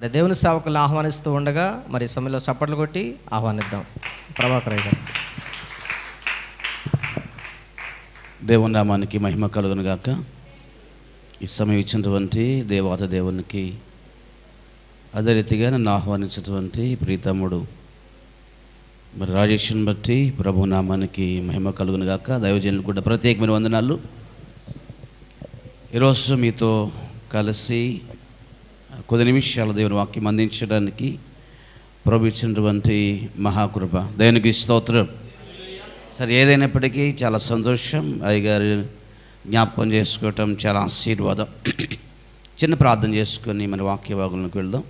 మరి దేవుని సేవకులను ఆహ్వానిస్తూ ఉండగా మరి ఈ సమయంలో చప్పట్లు కొట్టి ఆహ్వానిద్దాం. ప్రభాకర్ గారు. దేవుని నామానికి మహిమ కలుగును గాక. ఈ సమయం ఇచ్చినటువంటి దేవాత దేవునికి అదే రీతిగా నన్ను ఆహ్వానించినటువంటి ప్రీతముడు. మరి రాజేష్ని బట్టి ప్రభు నామానికి మహిమ కలుగును గాక. దైవజనులు కూడా ప్రత్యేకమైన వందనాలు. ఈరోజు మీతో కలిసి కొద్ది నిమిషాలు దేవుని వాక్యం అందించడానికి ప్రభు ఇచ్చినటువంటి మహాకృప. దేవునికి స్తోత్రం. సరే ఏదైనప్పటికీ చాలా సంతోషం. అయ్యగారు జ్ఞాపకం చేసుకోవటం చాలా ఆశీర్వాదం. చిన్న ప్రార్థన చేసుకొని మన వాక్య భాగంలోకి వెళ్దాం.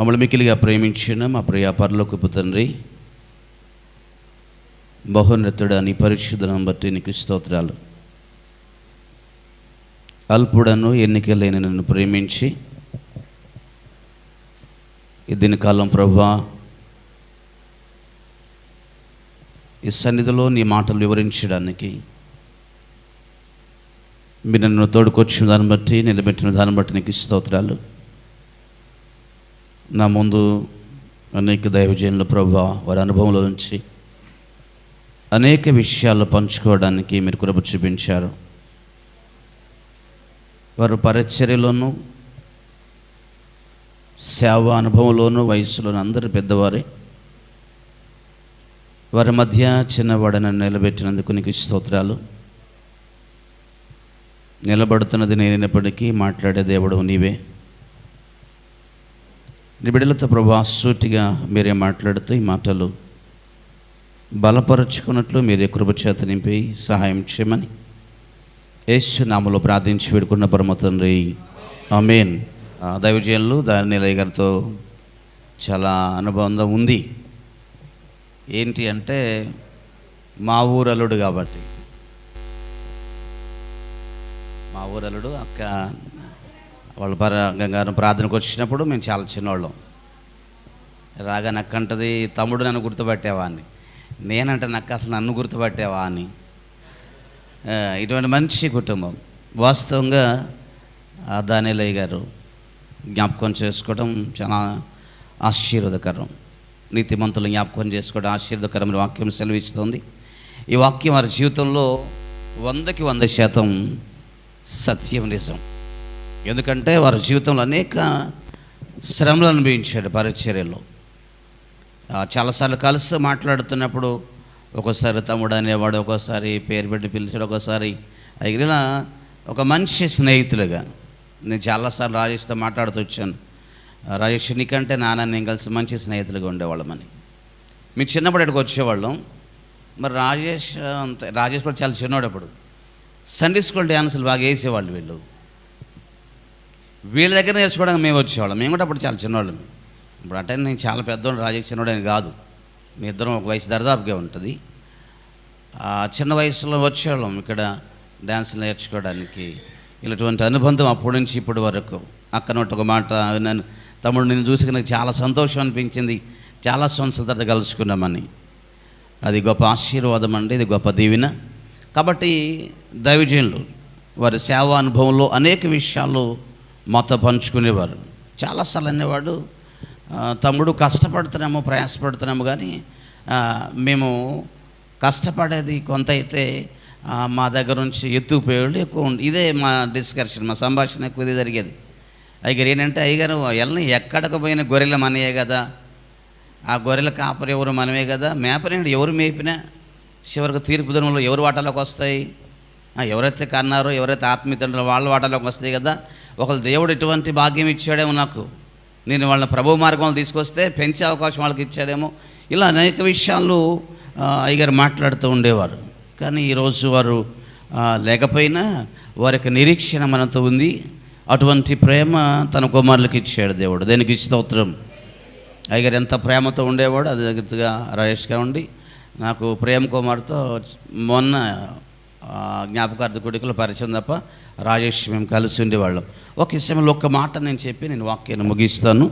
మమ్మల్ని మికిలిగా ప్రేమించిన మా ప్రియ పరలోకపు తండ్రి బహున్నతుడు నీ పరిశుద్ధనం బట్టి నీకు స్తోత్రాలు. అల్పుడను ఎన్నికలేని నన్ను ప్రేమించి ఈ దీని కాలం ప్రభా ఈ సన్నిధిలో నీ మాటలు వివరించడానికి మీరు నన్ను తోడుకొచ్చిన దాన్ని బట్టి నిలబెట్టిన దాన్ని బట్టి నీకు స్తోత్రాలు. నా ముందు అనేక దైవజనుల ప్రభా వారి అనుభవంలో నుంచి అనేక విషయాలు పంచుకోవడానికి మీరు కృప చూపించారు. వారు పరిచర్యలోనూ సేవ అనుభవంలోనూ వయసులోనూ అందరు పెద్దవారే. వారి మధ్య చిన్నవాడని నిలబెట్టినందుకు నీకు స్తోత్రాలు. నిలబడుతున్నది నేనైనప్పటికీ మాట్లాడే దేవుడు నీవే. నీ బిడ్డలతో ప్రభా సూటిగా మీరే మాట్లాడుతూ ఈ మాటలు బలపరుచుకున్నట్లు మీరే కృపచేత నింపి సహాయం చేయమని నామలో ప్రార్థించి పెడుకున్న పరమ తండ్రి. మెయిన్ ఆ, దైవజనులు దాని గారితో చాలా అనుబంధం ఉంది. ఏంటి అంటే మా ఊరలుడు కాబట్టి. మా ఊరలుడు అక్క వాళ్ళ పర గంగారం ప్రార్థనకు వచ్చినప్పుడు మేము చాలా చిన్నవాళ్ళం రాగా నక్కంటది తమ్ముడు నన్ను గుర్తుపట్టేవా అని. నేనంటే నక్క అసలు నన్ను గుర్తుపట్టేవా అని. ఇటువంటి మంచి కుటుంబం. వాస్తవంగా దానిలయ్య గారు జ్ఞాపకం చేసుకోవడం చాలా ఆశీర్వదకరం. నీతిమంతులు జ్ఞాపకం చేసుకోవడం ఆశీర్వదకరమైన వాక్యం సెలవిస్తుంది. ఈ వాక్యం వారి జీవితంలో వందకి వంద శాతం సత్యం నిజం. ఎందుకంటే వారి జీవితంలో అనేక శ్రమలు అనుభవించాడు పరిచర్యలో. చాలాసార్లు కలిసి మాట్లాడుతున్నప్పుడు ఒక్కోసారి తమ్ముడు అనేవాడు ఒక్కోసారి పేరు పెట్టి పిలిచాడు ఒక్కోసారి ఇలా ఒక మంచి స్నేహితులుగా. నేను చాలాసార్లు రాజేష్తో మాట్లాడుతూ వచ్చాను. రాజేష్ నీకంటే నాన్న నేను కలిసి మంచి స్నేహితులుగా ఉండేవాళ్ళమని మీరు చిన్నప్పుడు ఇక్కడికి వచ్చేవాళ్ళం. మరి రాజేష్ అంత రాజేష్ కూడా చాలా చిన్నవాడు అప్పుడు. సండే స్కూల్ డ్యాన్సులు బాగా వేసేవాళ్ళు వీళ్ళు. వీళ్ళ దగ్గర నేర్చుకోవడానికి మేము వచ్చేవాళ్ళం. మేము కూడా అప్పుడు చాలా చిన్నవాళ్ళం ఇప్పుడు అంటే నేను చాలా పెద్దవాడు రాజేష్ చిన్నవాడని కాదు. మీ ఇద్దరం ఒక వయసు దరిదాపుగా ఉంటుంది. ఆ చిన్న వయసులో వచ్చేవాళ్ళం ఇక్కడ డ్యాన్స్ నేర్చుకోవడానికి. ఇలాంటి అనుబంధం అప్పటి నుంచి ఇప్పటి వరకు. అక్కన ఒక మాట విన్నాను. తమ్ముడు నేను చూసి నాకు చాలా సంతోషం అనిపించింది. చాలా సంవత్సరాల తర్వాత కలుసుకున్నామని. అది గొప్ప ఆశీర్వాదం అండి ఇది గొప్ప దీవెన. కాబట్టి దైవజనులు వారి సేవా అనుభవంలో అనేక విషయాలు మాతో పంచుకునేవారు. చాలాసార్లు అనేవాడు తమ్ముడు కష్టపడుతున్నాము ప్రయాసపడుతున్నాము కానీ మేము కష్టపడేది కొంత అయితే మా దగ్గర నుంచి ఎత్తుకుపోయేవాళ్ళు ఎక్కువ ఉండి ఇదే మా డిస్కషన్ మా సంభాషణ ఎక్కువ ఇది జరిగేది. అయ్యగారు ఏంటంటే అయ్యగారు వెళ్ళని ఎక్కడికి పోయిన గొర్రెల మనయే కదా. ఆ గొర్రెల కాపరి ఎవరు మనమే కదా. మేపనేడు ఎవరు మేపినా? చివరికి తీర్పు ధర్మంలో ఎవరు వాటాలోకి వస్తాయి? ఎవరైతే కన్నారో ఎవరైతే ఆత్మీయులు వాళ్ళ వాటాలోకి వస్తాయి కదా. ఒకళ్ళు దేవుడు ఎటువంటి భాగ్యం ఇచ్చాడేమో నాకు. నేను వాళ్ళని ప్రభు మార్గంలో తీసుకొస్తే పెంచే అవకాశం వాళ్ళకి ఇచ్చాడేమో ఇలా అనేక విషయాలు అయ్యగారు మాట్లాడుతూ ఉండేవారు. కానీ ఈరోజు వారు లేకపోయినా వారి యొక్క నిరీక్షణ మనతో ఉంది. అటువంటి ప్రేమ తన కుమారులకు ఇచ్చాడు దేవుడు. దేనికి స్తోత్రం? అయ్యగారు ఎంత ప్రేమతో ఉండేవాడు అది దగ్గరగా రాజేష్గా ఉండి నాకు ప్రేమ్ కుమార్తో మొన్న జ్ఞాపకార్థ కొడుకుల పరిచయం తప్ప రాజేష్ మేము కలిసి ఉండేవాళ్ళం. ఒక విషయంలో ఒక్క మాట నేను చెప్పి నేను వాక్యాన్ని ముగిస్తాను.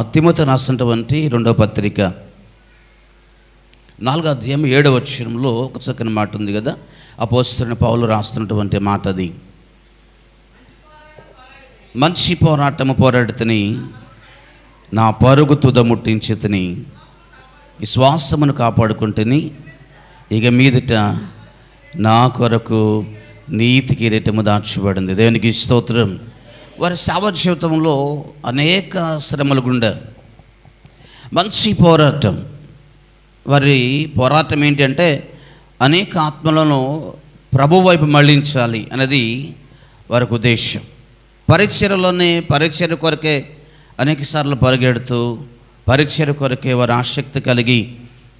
తిమత రాసినటువంటి రెండవ పత్రిక నాలుగో అధ్యాయం ఏడవ వచ్చరంలో ఒక చక్కని మాట ఉంది కదా? అపోస్తున్న పౌలు రాస్తున్నటువంటి మాట అది. మంచి పోరాటము పోరాడుతని నా పరుగు తుద ముట్టించుతుని విశ్వాసమును కాపాడుకుంటుని ఇక మీదట నా కొరకు నీతి కిరీటము దాచబడింది. దేవునికి స్తోత్రం. వారి సేవ జీవితంలో అనేక శ్రమలు గుండా మంచి పోరాటం. వారి పోరాటం ఏంటంటే అనేక ఆత్మలను ప్రభు వైపు మళ్ళించాలి అనేది వారికి ఉద్దేశం పరిచయలోనే పరిచయ కొరకే అనేక సార్లు పరిగెడుతూ పరిచయ కొరకే వారి ఆసక్తి కలిగి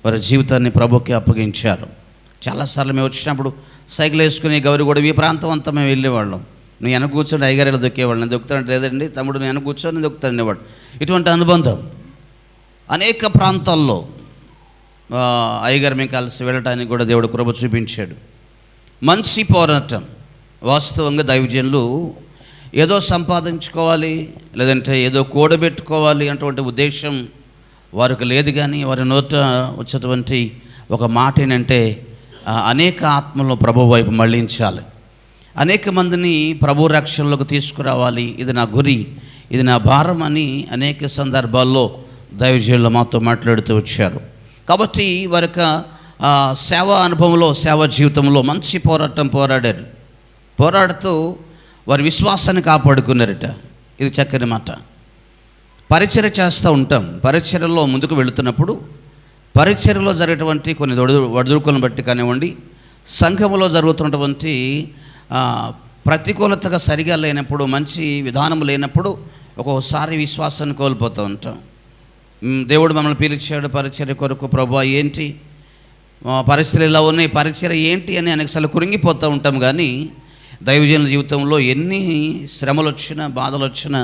వారి జీవితాన్ని ప్రభుకి అప్పగించారు. చాలాసార్లు మేము వచ్చినప్పుడు సైకిల్ వేసుకుని గౌరి కూడా ఈ ప్రాంతం అంతా మేము వెళ్ళేవాళ్ళం. నువ్వు వెనక కూర్చొని అయ్యగారిలో దొక్కేవాళ్ళు. నేను దొక్కుతాను లేదండి తమ్ముడు నేను వెనక కూర్చొని దొక్కుతాను ఇటువంటి అనుబంధం అనేక ప్రాంతాల్లో ఆ, అయ్యగారు మేము కలిసి వెళ్ళటానికి కూడా దేవుడు కృప చూపించాడు. మంచి పోరాటం వాస్తవంగా దైవజనులు ఏదో సంపాదించుకోవాలి లేదంటే ఏదో కూడబెట్టుకోవాలి అటువంటి ఉద్దేశం వారికి లేదు కానీ వారి నోట వచ్చేటువంటి ఒక మాట ఏంటంటే అనేక ఆత్మలో ప్రభు వైపు మళ్ళించాలి. అనేక మందిని ప్రభు రక్షణలోకి తీసుకురావాలి. ఇది నా గురి ఇది నా భారం అని అనేక సందర్భాల్లో దైవజనులు మాతో మాట్లాడుతూ వచ్చారు. కాబట్టి వారి యొక్క సేవా అనుభవంలో సేవా జీవితంలో మంచి పోరాటం పోరాడారు. పోరాడుతూ వారి విశ్వాసాన్ని కాపాడుకున్నారట. ఇది చక్కని మాట. పరిచయ చేస్తూ ఉంటాం. పరిచయలో ముందుకు వెళుతున్నప్పుడు పరిచర్లో జరిగేటువంటి కొన్ని ఒడు ఒడుదుడుకులను బట్టి కానివ్వండి సంఘములో జరుగుతున్నటువంటి ప్రతికూలతగా సరిగా లేనప్పుడు మంచి విధానం లేనప్పుడు ఒక్కోసారి విశ్వాసాన్ని కోల్పోతూ ఉంటాం. దేవుడు మమ్మల్ని పిలిచాడు పరిచర్య కొరకు ప్రభు ఏంటి? పరిస్థితులు ఇలా ఉన్నాయి పరిచర్య ఏంటి అని అనేకసార్లు కురింగిపోతూ ఉంటాం కానీ దైవజనుల జీవితంలో ఎన్ని శ్రమలు వచ్చినా బాధలు వచ్చినా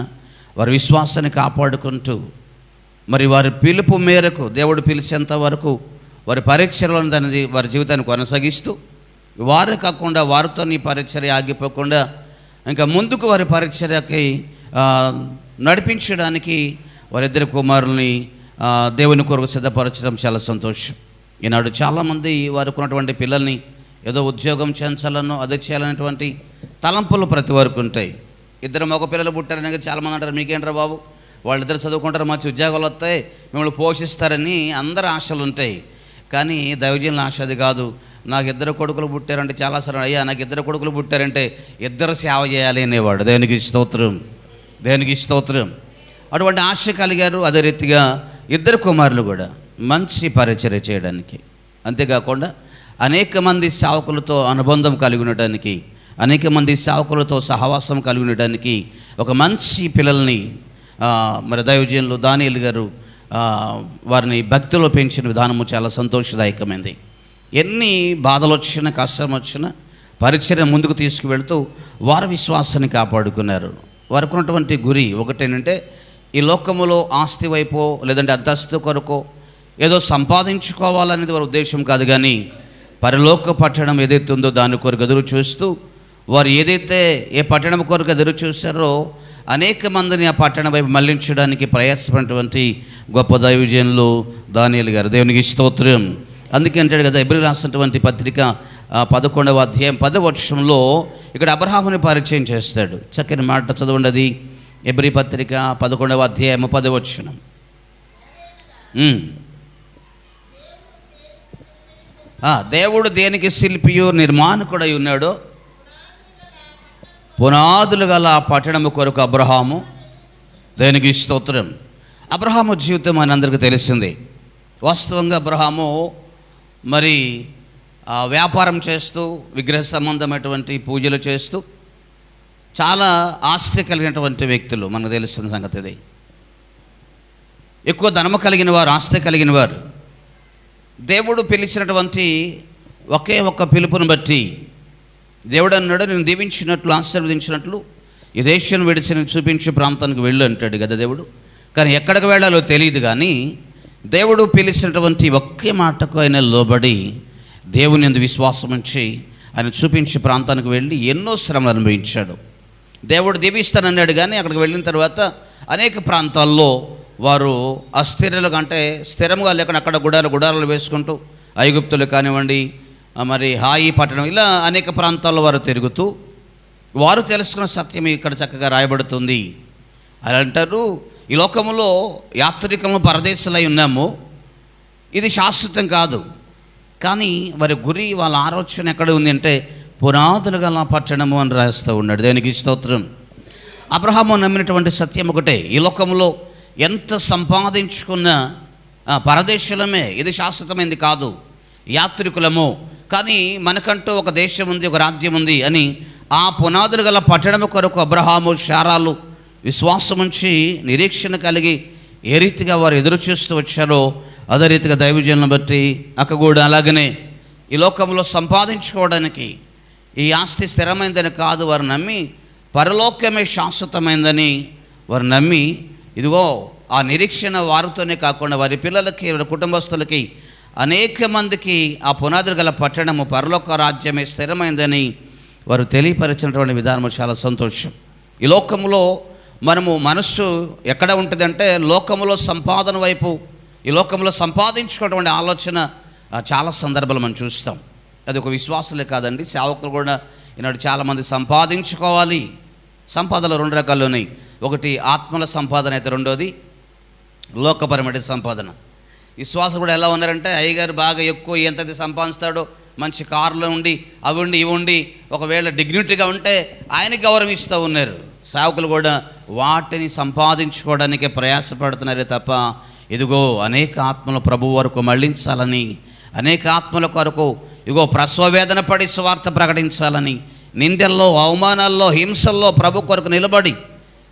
వారి విశ్వాసాన్ని కాపాడుకుంటూ మరి వారి పిలుపు మేరకు దేవుడు పిలిచేంత వరకు వారి పరిచర్యలను దాని వారి జీవితాన్ని కొనసాగిస్తూ వారే కాకుండా వారితో నీ పరిచర్య ఆగిపోకుండా ఇంకా ముందుకు వారి పరిచర్యకి నడిపించడానికి వారిద్దరి కుమారుల్ని దేవుని కొరకు సిద్ధపరచడం చాలా సంతోషం. ఈనాడు చాలామంది వారికి ఉన్నటువంటి పిల్లల్ని ఏదో ఉద్యోగం చేయించాలనో అది చేయాలనేటువంటి తలంపులు ప్రతి వారికి ఉంటాయి. ఇద్దరు మగ పిల్లలు పుట్టారని చాలామంది అంటారు మీకేంటారు బాబు? వాళ్ళిద్దరు చదువుకుంటారు మంచి ఉద్యోగాలు వస్తాయి మిమ్మల్ని పోషిస్తారని అందరి ఆశలు ఉంటాయి. కానీ దైవజనుల ఆశ అది కాదు. నాకు ఇద్దరు కొడుకులు పుట్టారంటే చాలా సరే అయ్యా నాకు ఇద్దరు కొడుకులు పుట్టారంటే ఇద్దరు సేవ చేయాలి అనేవాడు. దేవునికి స్తోత్రం దేవునికి స్తోత్రం. అటువంటి ఆశ కలిగారు అదే రీతిగా ఇద్దరు కుమారులు కూడా మంచి పరిచర్య చేయడానికి. అంతేకాకుండా అనేక మంది సేవకులతో అనుబంధం కలిగి ఉండటానికి అనేక మంది సేవకులతో సహవాసం కలిగి ఉండటానికి ఒక మంచి పిల్లల్ని మరి దైవజయంలో దానియలు గారు వారిని భక్తిలో పెంచిన విధానము చాలా సంతోషదాయకమైంది. ఎన్ని బాధలు వచ్చినా కష్టం వచ్చినా పరిచయం ముందుకు తీసుకువెళ్తూ వారి విశ్వాసాన్ని కాపాడుకున్నారు. వారికి ఉన్నటువంటి గురి ఒకటేంటంటే ఈ లోకములో ఆస్తి వైపో లేదంటే అంతస్తు కొరకో ఏదో సంపాదించుకోవాలనేది వారి ఉద్దేశం కాదు కానీ పరలోక పట్టణం ఏదైతే ఉందో దాని కొరకు ఎదురు చూస్తూ వారు ఏదైతే ఏ పట్టణం కొరకు ఎదురు చూశారో అనేక మందిని ఆ పట్టణ వైపు మళ్ళించడానికి ప్రయాసపడినటువంటి గొప్ప దైవజనులు దానియలు గారు. దేవునికి స్తోత్రం. అందుకే అంటాడు కదా ఎబ్రి రాసినటువంటి పత్రిక పదకొండవ అధ్యాయం పదవ వర్షంలో ఇక్కడ అబ్రహాముని పరిచయం చేస్తాడు. చక్కని మాట చదవండి ఎబ్రి పత్రిక పదకొండవ అధ్యాయము పదవక్షణం దేవుడు దేనికి శిల్పియు నిర్మాణకుడై ఉన్నాడో పునాదులు గల ఆ పట్టణము కొరకు అబ్రహాము. దేనికి స్తోత్రం. అబ్రహాము జీవితం మనందరికీ తెలిసింది. వాస్తవంగా అబ్రహాము మరి వ్యాపారం చేస్తూ విగ్రహ సంబంధమైనటువంటి పూజలు చేస్తూ చాలా ఆస్తి కలిగినటువంటి వ్యక్తులు మనకు తెలిసిన సంగతి ఇది. ఎక్కువ ధనము కలిగిన వారు ఆస్తి కలిగిన వారు. దేవుడు పిలిచినటువంటి ఒకే ఒక్క పిలుపును బట్టి దేవుడు అన్నాడు నేను దీవించినట్లు ఆశీర్వదించినట్లు ఈ దేశం విడిచి నేను చూపించే ప్రాంతానికి వెళ్ళు అంటాడు కదా దేవుడు. కానీ ఎక్కడికి వెళ్ళాలో తెలియదు కానీ దేవుడు పిలిచినటువంటి ఒకే మాటకు ఆయన లోబడి దేవుని ఎందు విశ్వాసం ఉంచి ఆయన చూపించే ప్రాంతానికి వెళ్ళి ఎన్నో శ్రమలు అనుభవించాడు. దేవుడు దీవిస్తానన్నాడు కానీ అక్కడికి వెళ్ళిన తర్వాత అనేక ప్రాంతాల్లో వారు అస్థిరలు అంటే స్థిరంగా లేకుండా అక్కడ గుడాలు గుడారాలు వేసుకుంటూ ఐగుప్తులు కానివ్వండి మరి హాయి పట్టణం ఇలా అనేక ప్రాంతాల్లో వారు తిరుగుతూ వారు తెలుసుకున్న సత్యం ఇక్కడ చక్కగా రాయబడుతుంది. అని అంటారు ఈ లోకంలో యాత్రికము పరదేశాలై ఉన్నాము ఇది శాశ్వతం కాదు. కానీ వారి గురి వాళ్ళ ఆలోచన ఎక్కడ ఉంది అంటే పునాదులు గల పట్టణము అని రాస్తూ ఉన్నాడు. దేనికి స్తోత్రం. అబ్రహాము నమ్మినటువంటి సత్యం ఒకటే ఈ లోకంలో ఎంత సంపాదించుకున్న పరదేశులమే ఇది శాశ్వతమైంది కాదు. యాత్రికులము కానీ మనకంటూ ఒక దేశం ఉంది ఒక రాజ్యం ఉంది అని ఆ పునాదులు గల పట్టణము కొరకు అబ్రహాము శారాలు విశ్వాసం ఉంచి నిరీక్షణ కలిగి ఏ రీతిగా వారు ఎదురు చూస్తూ వచ్చారో అదే రీతిగా దైవజనులను బట్టి అక్క కూడా అలాగనే ఈ లోకంలో సంపాదించుకోవడానికి ఈ ఆస్తి స్థిరమైందని కాదు వారు నమ్మి పరలోకమే శాశ్వతమైందని వారు నమ్మి ఇదిగో ఆ నిరీక్షణ వారితోనే కాకుండా వారి పిల్లలకి వారి కుటుంబస్తులకి అనేక మందికి ఆ పునాదులు గల పట్టణము పరలోక రాజ్యమే స్థిరమైందని వారు తెలియపరిచినటువంటి విధానము చాలా సంతోషం. ఈ లోకంలో మనము మనస్సు ఎక్కడ ఉంటుందంటే లోకములో సంపాదన వైపు ఈ లోకంలో సంపాదించుకున్నటువంటి ఆలోచన చాలా సందర్భాలు మనం చూస్తాం. అది ఒక విశ్వాసులే కాదండి సేవకులు కూడా ఈనాడు చాలామంది సంపాదించుకోవాలి. సంపాదనలు రెండు రకాలు ఉన్నాయి. ఒకటి ఆత్మల సంపాదన అయితే రెండోది లోకపరమైన సంపాదన. విశ్వాసం కూడా ఎలా ఉన్నారంటే అయ్యగారు బాగా ఎక్కువ ఎంతది సంపాదిస్తాడో మంచి కారులో ఉండి అవి ఉండి ఇవి ఉండి ఒకవేళ డిగ్నిటీగా ఉంటే ఆయన గౌరవిస్తూ ఉన్నారు. సేవకులు కూడా వాటిని సంపాదించుకోవడానికే ప్రయాసపడుతున్నారే తప్ప ఇదిగో అనేక ఆత్మల ప్రభు వరకు మళ్ళించాలని అనేక ఆత్మల కొరకు ఇగో ప్రసవ వేదన పడి స్వార్థ ప్రకటించాలని నిందల్లో అవమానాల్లో హింసల్లో ప్రభు కొరకు నిలబడి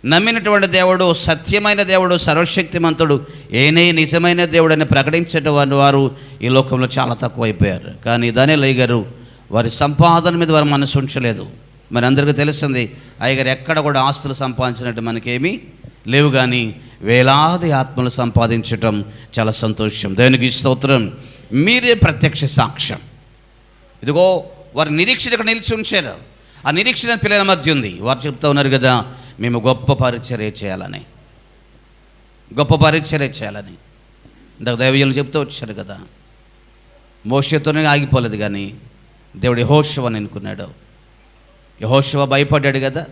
నమ్మినటువంటి దేవుడు సత్యమైన దేవుడు సర్వశక్తిమంతుడు ఏనే నిజమైన దేవుడు అని ప్రకటించేటువంటి వారు ఈ లోకంలో చాలా తక్కువైపోయారు. కానీ దానిలయ్య గారు వారి సంపాదన మీద వారు మనసు ఉంచలేదు. మరి అందరికీ తెలిసింది అయ్యగారు ఎక్కడ కూడా ఆస్తులు సంపాదించినట్టు మనకేమీ లేవు కానీ వేలాది ఆత్మలు సంపాదించటం చాలా సంతోషం. దేవునికి స్తోత్రం. మీరే ప్రత్యక్ష సాక్ష్యం. ఇదిగో వారి నిరీక్షణ ఇక్కడ నిలిచి ఉంచారు. ఆ నిరీక్షణ పిల్లల మధ్య ఉంది. వారు చెప్తా ఉన్నారు కదా మేము గొప్ప పరిచర్య చేయాలని. గొప్ప పరిచర్య చేయాలని. ఇందాక దైవజనులు చెప్తూ వచ్చారు కదా. మోషతోనే ఆగిపోలేదు కానీ దేవుడు యహోశివని అనుకున్నాడు. యహోశవ భయపడ్డాడు కదా.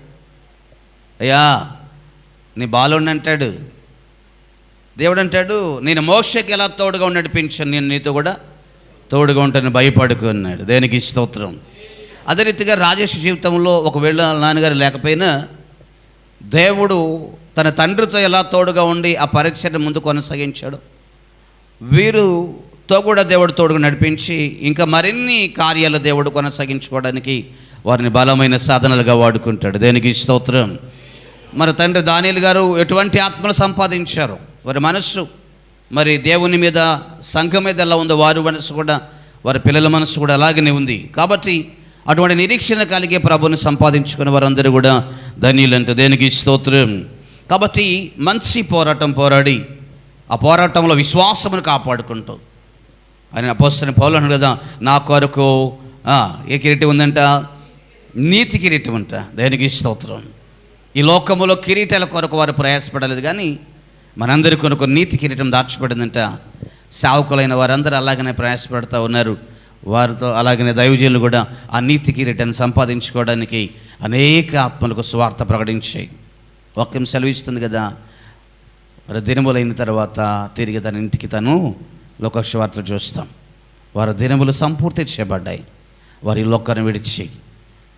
అయ్యా నీ బాలుడిని అంటాడు. దేవుడు అంటాడు నేను మోషకి ఎలా తోడుగా నడిపించాను? నేను నీతో కూడా తోడుగా ఉంటాను భయపడుకు అన్నాడు దేనికి స్తోత్రం? అదే రీతిగా రాజేష్ జీవితంలో ఒకవేళ నాన్నగారు లేకపోయినా దేవుడు తన తండ్రితో ఎలా తోడుగా ఉండి ఆ పరీక్షను ముందు కొనసాగించాడు. వీరుతో కూడా దేవుడు తోడుగా నడిపించి ఇంకా మరిన్ని కార్యాలు దేవుడు కొనసాగించుకోవడానికి వారిని బలమైన సాధనలుగా వాడుకుంటాడు. దేనికి స్తోత్రం? మరి తండ్రి దానియలు గారు ఎటువంటి ఆత్మలు సంపాదించారు? వారి మనస్సు మరి దేవుని మీద సంఘం మీద ఎలా ఉందో వారి మనసు కూడా వారి పిల్లల మనసు కూడా అలాగనే ఉంది. కాబట్టి అటువంటి నిరీక్షణ కలిగే ప్రభుని సంపాదించుకున్న వారందరూ కూడా ధన్యులంటే దేనికి స్తోత్రం? కాబట్టి మంచి పోరాటం పోరాడి ఆ పోరాటంలో విశ్వాసమును కాపాడుకుంటూ. ఆయన అపోస్తున్న పౌలను కదా నా కొరకు ఏ కిరీటం ఉందంట? నీతి కిరీటం అంట దేనికి స్తోత్రం? ఈ లోకములో కిరీటాల కొరకు వారు ప్రయాసపడలేదు కానీ మనందరి కొరకు నీతి కిరీటం దాచిపడిందంట సేవకులైన వారందరూ అలాగనే ప్రయాసపడుతూ ఉన్నారు. వారితో అలాగనే దైవజనులు కూడా ఆ నీతి కిరీటాన్ని సంపాదించుకోవడానికి అనేక ఆత్మలకు స్వార్థ ప్రకటించాయి. వాక్యం సెలవిస్తుంది కదా. వారి దినములైన తర్వాత తిరిగి తన ఇంటికి తను లోకస్వార్త చూస్తాం. వారి దినములు సంపూర్తి చేయబడ్డాయి. వారి లోకాన్ని విడిచి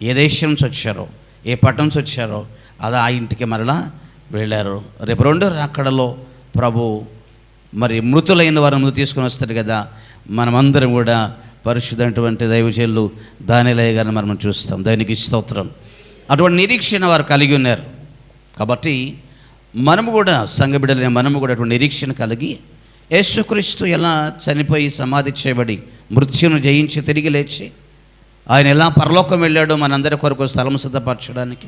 ఏ దేశం నుంచి వచ్చారో ఏ పట్టణం నుంచి వచ్చారో అది ఆ ఇంటికి మరలా వెళ్ళారు. రేపు రెండు రాకడలో ప్రభు మరి మృతులైన వారు మృతి తీసుకొని వస్తారు కదా. మనమందరం కూడా పరిశుద్ధమైనటువంటి దైవజల్లు దానిలయ్య గారిని మనం చూస్తాం. దానికి స్తోత్రం. అటువంటి నిరీక్షణ వారు కలిగి ఉన్నారు. కాబట్టి మనము కూడా సంఘ మనము కూడా అటువంటి నిరీక్షణ కలిగి యేసుక్రీస్తు ఎలా చనిపోయి సమాధి చేయబడి మృత్యును జయించి తిరిగి లేచి ఆయన ఎలా పరలోకం వెళ్ళాడో మనందరి కొరకు స్థలం సిద్ధపరచడానికి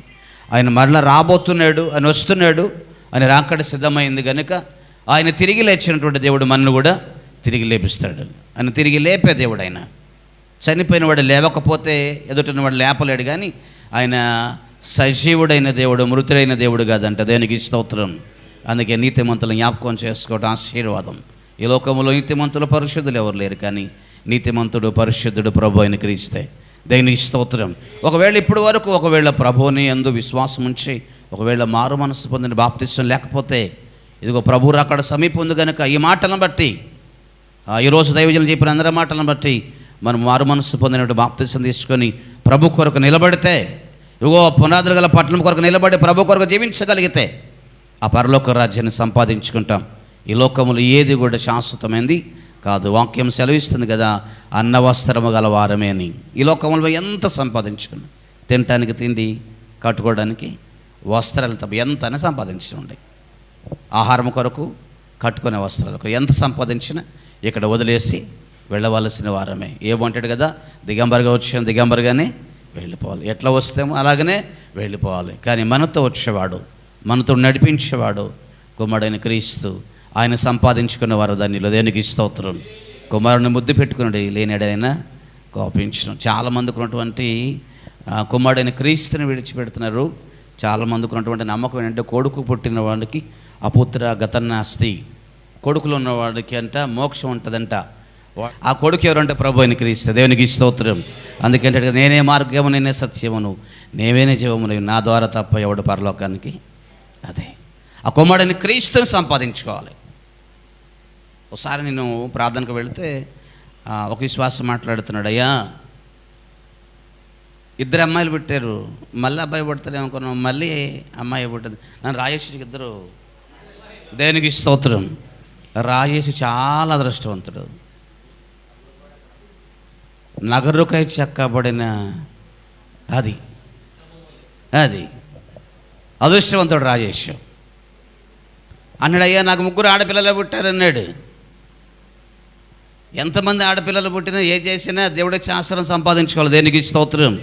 ఆయన మరలా రాబోతున్నాడు అని వస్తున్నాడు అని రాకడ సిద్ధమైంది కనుక ఆయన తిరిగి లేచినటువంటి దేవుడు మనను కూడా తిరిగి లేపిస్తాడు. ఆయన తిరిగి లేపే దేవుడు ఆయన చనిపోయిన వాడు లేవకపోతే ఎదుటిన వాడు లేపలేడు కానీ ఆయన సజీవుడైన దేవుడు మృతుడైన దేవుడు కాదంట. దేనికి స్తోత్రం. అందుకే నీతిమంతులను జ్ఞాపకం చేసుకోవడం ఆశీర్వాదం. ఈ లోకంలో నీతిమంతులు పరిశుద్ధులు ఎవరు లేరు కానీ నీతిమంతుడు పరిశుద్ధుడు ప్రభు ఆయన క్రీస్తే. దేవునికి స్తోత్రం. ఒకవేళ ఇప్పటి వరకు ఒకవేళ ప్రభువుని ఎందు విశ్వాసం ఉంచి ఒకవేళ మారు మనసు పొందిన బాప్తిష్టం లేకపోతే ఇదిగో ప్రభు అక్కడ సమీపం ఉంది కనుక ఈ మాటలను బట్టి ఈరోజు దైవజనం చెప్పిన అందరి మాటలను బట్టి మనం మారు మనసు పొందినట్టు బాప్తిష్టం తీసుకొని ప్రభు కొరకు నిలబడితే ఇగో పునాదులు గల పట్టణం కొరకు నిలబడి ప్రభు కొరకు జీవించగలిగితే ఆ పరలోక రాజ్యాన్ని సంపాదించుకుంటాం. ఈ లోకములు ఏది కూడా శాశ్వతమైంది కాదు. వాక్యం సెలవిస్తుంది కదా అన్న వస్త్రము గల వారమే అని. ఈ లోకములు ఎంత సంపాదించుకున్నాం తినటానికి తిండి కట్టుకోవడానికి వస్త్రాలు తప్ప ఎంత అని సంపాదించి ఆహారం కొరకు కట్టుకునే వస్త్రాలకు ఎంత సంపాదించినా ఇక్కడ వదిలేసి వెళ్ళవలసిన వారమే. ఏమంటాడు కదా దిగంబరిగా వచ్చిన దిగంబరిగానే వెళ్ళిపోవాలి. ఎట్లా వస్తేమో అలాగనే వెళ్ళిపోవాలి. కానీ మనతో వచ్చేవాడు మనతో నడిపించేవాడు కుమారుడైన క్రీస్తు ఆయన సంపాదించుకున్న వారు దాన్ని దేనికి స్తోత్రం. కుమారుని ముద్దు పెట్టుకున్నాడు లేనిడైనా కోపించడం చాలామందికి ఉన్నటువంటి కుమారుడైన క్రీస్తుని విడిచిపెడుతున్నారు. చాలామందికి ఉన్నటువంటి నమ్మకం ఏంటంటే కొడుకు పుట్టిన వాడికి అపుత్ర గతన్నాస్తి కొడుకులు ఉన్నవాడికి అంట మోక్షం ఉంటుందంట. ఆ కొడుకు ఎవరంటే ప్రభు ఆయన క్రీస్తు. దేవునికి స్తోత్రం. అందుకంటే నేనే మార్గము నేనే సత్యమును. నేవేనే జీవమును నా ద్వారా తప్ప ఎవడు పరలోకానికి? అదే. ఆ కుమారుడిని క్రీస్తుని సంపాదించుకోవాలి. ఒకసారి నేను ప్రార్థనకు వెళితే ఒక విశ్వాసం మాట్లాడుతున్నాడు అయ్యా ఇద్దరు అమ్మాయిలు పుట్టారు. మళ్ళీ అబ్బాయి పుడతారు అనుకున్నాం. మళ్ళీ అమ్మాయి పుట్టింది. నన్ను రాజేష్కి ఇద్దరు. దేనికి స్తోత్రం. రాజేష్ చాలా అదృష్టవంతుడు. నగరుకై చెక్కబడిన అది. అది. అదృష్టవంతుడు రాజేష్. అన్నాడు అయ్యా నాకు ముగ్గురు ఆడపిల్లలు పుట్టారన్నాడు. ఎంతమంది ఆడపిల్లలు పుట్టినా ఏ చేసినా దేవుడికి శాస్త్రం సంపాదించుకోవాలి. దేనికి స్తోత్రం?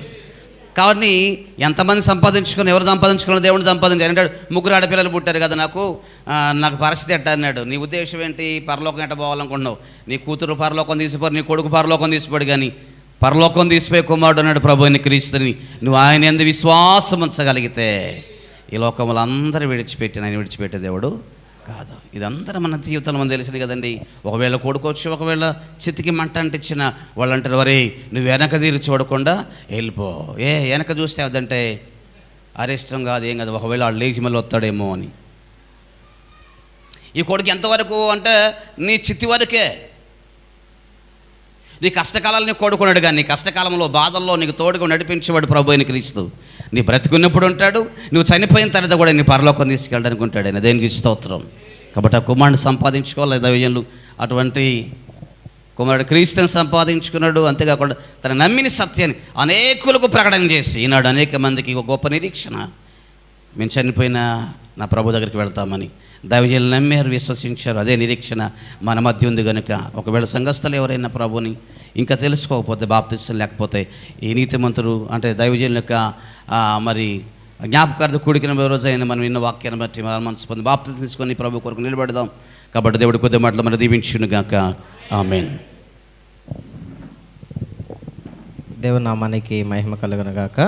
కాబట్టి ఎంతమంది సంపాదించుకుని ఎవరు సంపాదించుకోవాలి దేవుడిని సంపాదించారు అంటాడు ముగ్గురు ఆడపిల్లలు పుట్టారు కదా నాకు. నాకు పరిస్థితి ఎట్ట అన్నాడు. నీ ఉద్దేశం ఏంటి? పరలోకం ఎట్ట పోవాలనుకుంటున్నావు? నీ కూతురు పరలోకం తీసిపోరు నీ కొడుకు పరలోకం తీసిపోడు కానీ పరలోకం తీసిపోయి కుమారుడు అన్నాడు ప్రభు అని క్రీస్తుని. నువ్వు ఆయన ఎందు విశ్వాసం ఉంచగలిగితే ఈ లోకములు అందరూ విడిచిపెట్టిన ఆయన విడిచిపెట్టే దేవుడు కాదు. ఇదంతా మన జీవితంలో మనం తెలిసింది కదండి. ఒకవేళ కొడుకోవచ్చు ఒకవేళ చితికి మంట అంటించిన వాళ్ళు అంటారు వరే నువ్వు వెనక తీరి చూడకుండా వెళ్ళిపో. ఏ వెనక చూస్తే అదంటే అరిష్టం కాదు ఏం కాదు. ఒకవేళ వాళ్ళు లేచి మళ్ళీ వస్తాడేమో అని. ఈ కొడుకు ఎంతవరకు అంటే నీ చిత్తి వరకే నీ కష్టకాలాలు నీ కొడుకున్నాడు కానీ నీ కష్టకాలంలో బాధల్లో నీకు తోడుగా నడిపించేవాడు ప్రభు అయిన క్రీస్తు. నీ బ్రతికున్నప్పుడు ఉంటాడు నువ్వు చనిపోయిన తర్వాత కూడా నీ పరలోకం తీసుకెళ్ళడానికి ఉంటాడు ఆయన. దేనికి స్తోత్రం. కాబట్టి ఆ కుమారుడు సంపాదించుకోవాలి దైవజనులు. అటువంటి కుమారుడు క్రీస్తుని సంపాదించుకున్నాడు. అంతేకాకుండా తన నమ్మిన సత్యాన్ని అనేకులకు ప్రకటన చేసి ఈనాడు అనేక మందికి ఒక గొప్ప నిరీక్షణ. మేము చనిపోయిన నా ప్రభు దగ్గరికి వెళ్తామని. దైవజీలు నమ్మారు విశ్వసించారు. అదే నిరీక్షణ మన మధ్య ఉంది కనుక ఒకవేళ సంఘస్థలు ఎవరైనా ప్రభుని ఇంకా తెలుసుకోకపోతే బాప్తిసం లేకపోతే ఈ నీతిమంతుడు అంటే దైవజీల యొక్క మరి జ్ఞాపకార్థ కూడికిన రోజైన మనం ఇన్న వాక్యాన్ని బట్టి మన మనసు పొంది బాప్తి తీసుకొని ప్రభు కొరకు నిలబెడదాం. కాబట్టి దేవుడి కొద్ది మాటలు మన దీవించును గాక. ఆమెన్. దేవునామానికి మహిమ కలుగునగాక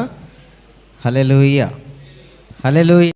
హలెలూయ హలెలూయ